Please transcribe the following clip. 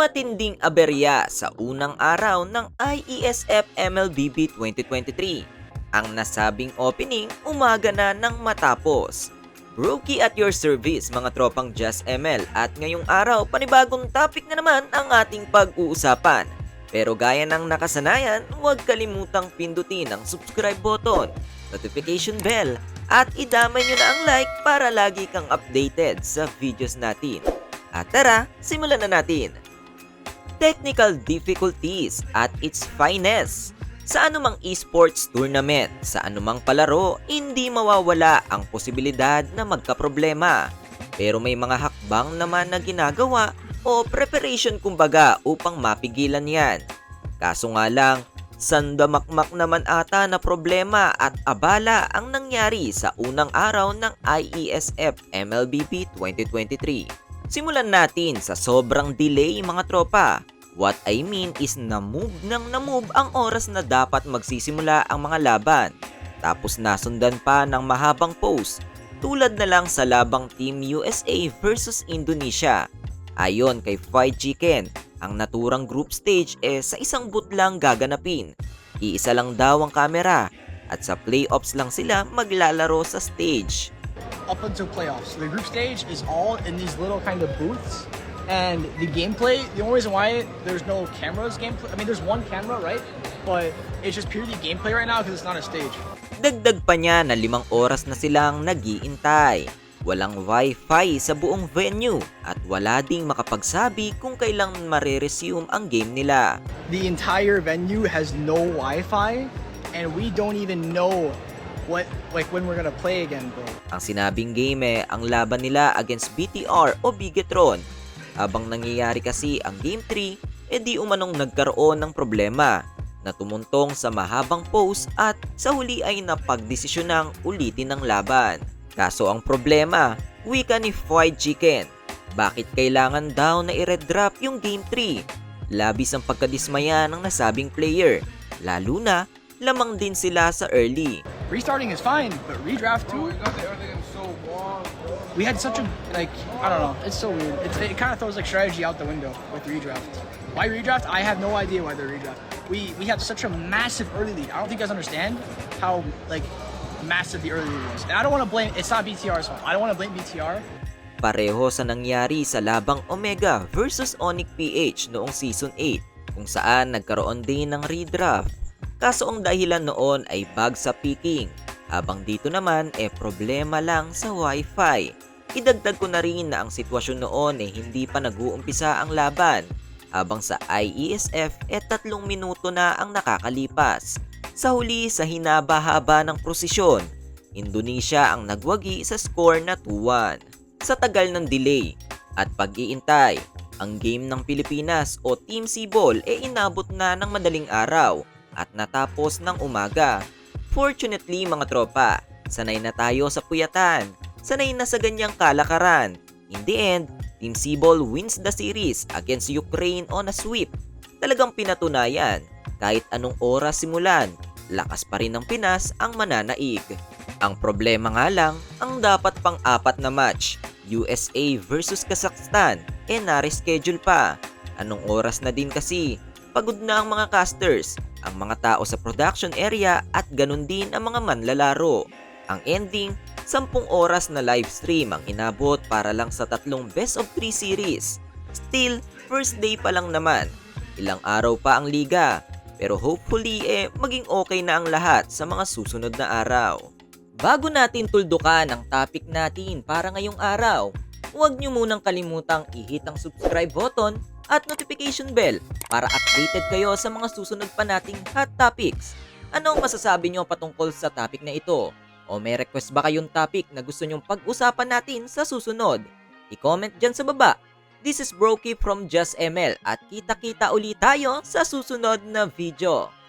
matinding aberya sa unang araw ng IESF MLBB 2023. Ang nasabing opening umaga na nang matapos. Brokey at your service mga tropang Just ML at ngayong araw panibagong topic na naman ang ating pag-uusapan. Pero gaya ng nakasanayan, huwag kalimutang pindutin ang subscribe button, notification bell, at idamay nyo na ang like para lagi kang updated sa videos natin. At tara, simulan na natin! Technical difficulties at its finest. Sa anumang esports tournament, sa anumang palaro, hindi mawawala ang posibilidad na magkaproblema. Pero may mga hakbang naman na ginagawa o preparation kumbaga upang mapigilan yan. Kaso nga lang, sandamakmak naman ata na problema at abala ang nangyari sa unang araw ng IESF MLBB 2023. Simulan natin sa sobrang delay mga tropa. What I mean is na-move nang na-move ang oras na dapat magsisimula ang mga laban. Tapos nasundan pa ng mahabang pause tulad na lang sa labang Team USA versus Indonesia. Ayon kay Fight Chicken, ang naturang group stage eh sa isang boot lang gaganapin. Iisa lang daw ang kamera at sa playoffs lang sila maglalaro sa stage. Up until playoffs. The group stage is all in these little kind of booths. And the gameplay, the only reason why there's no cameras gameplay, I mean, there's one camera, right? But it's just purely gameplay right now because it's not a stage. Dagdag pa niya na limang oras na silang nagiintay. Walang wifi sa buong venue at wala ding makapagsabi kung kailang mariresume ang game nila. The entire venue has no Wi-Fi, and we don't even know what, like, when we're gonna play again, bro. Ang sinabing game eh, ang laban nila against BTR o Bigetron. Habang nangyayari kasi ang Game 3, edi umanong nagkaroon ng problema na tumuntong sa mahabang pause at sa huli ay napagdesisyonang ulitin ng laban. Kaso ang problema, wika ni Fried Chicken. Bakit kailangan daw na i-red drop yung Game 3? Labis ang pagkadismaya ng nasabing player, lalo na lamang din sila sa early. Restarting is fine, but redraft too. We had such a like I don't know. It's so weird. It's, it kind of throws like strategy out the window with redraft. Why redraft? I have no idea why they're redraft. We we have such a massive early lead. I don't think you guys understand how like massive the early lead was. And I don't want to blame. It's not BTR's fault. I don't want to blame BTR. Pareho sa nangyari sa labang Omega versus Onyx PH noong Season 8 kung saan nagkaroon din ng redraft. Kaso ang dahilan noon ay bug sa picking habang dito naman eh problema lang sa wifi. Idagdag ko na rin na ang sitwasyon noon eh hindi pa nag-uumpisa ang laban habang sa IESF eh tatlong minuto na ang nakakalipas. Sa huli sa hinaba-haba ng prosesyon, Indonesia ang nagwagi sa score na 2-1 sa tagal ng delay at pag-iintay, ang game ng Pilipinas o Team Sibol e inabot na ng madaling araw at natapos ng umaga. Fortunately mga tropa, sanay na tayo sa puyatan, sanay na sa ganyang kalakaran. In the end, Team Sibol wins the series against Ukraine on a sweep. Talagang pinatunayan, kahit anong oras simulan, lakas pa rin ng Pinas ang mananaig. Ang problema nga lang, ang dapat pang apat na match, USA versus Kazakhstan, eh na-reschedule pa. Anong oras na din kasi? Pagod na ang mga casters, ang mga tao sa production area at ganun din ang mga manlalaro. Ang ending, 10 oras na live stream ang inabot para lang sa tatlong best of 3 series. Still, first day pa lang naman. Ilang araw pa ang liga, pero hopefully eh maging okay na ang lahat sa mga susunod na araw. Bago natin tuldukan ang topic natin para ngayong araw, huwag nyo munang kalimutang i-hit ang subscribe button at notification bell para updated kayo sa mga susunod pa nating hot topics. Anong masasabi nyo patungkol sa topic na ito? O may request ba kayong topic na gusto nyong pag-usapan natin sa susunod? I-comment dyan sa baba. This is Brokey from Just ML at kita-kita ulit tayo sa susunod na video.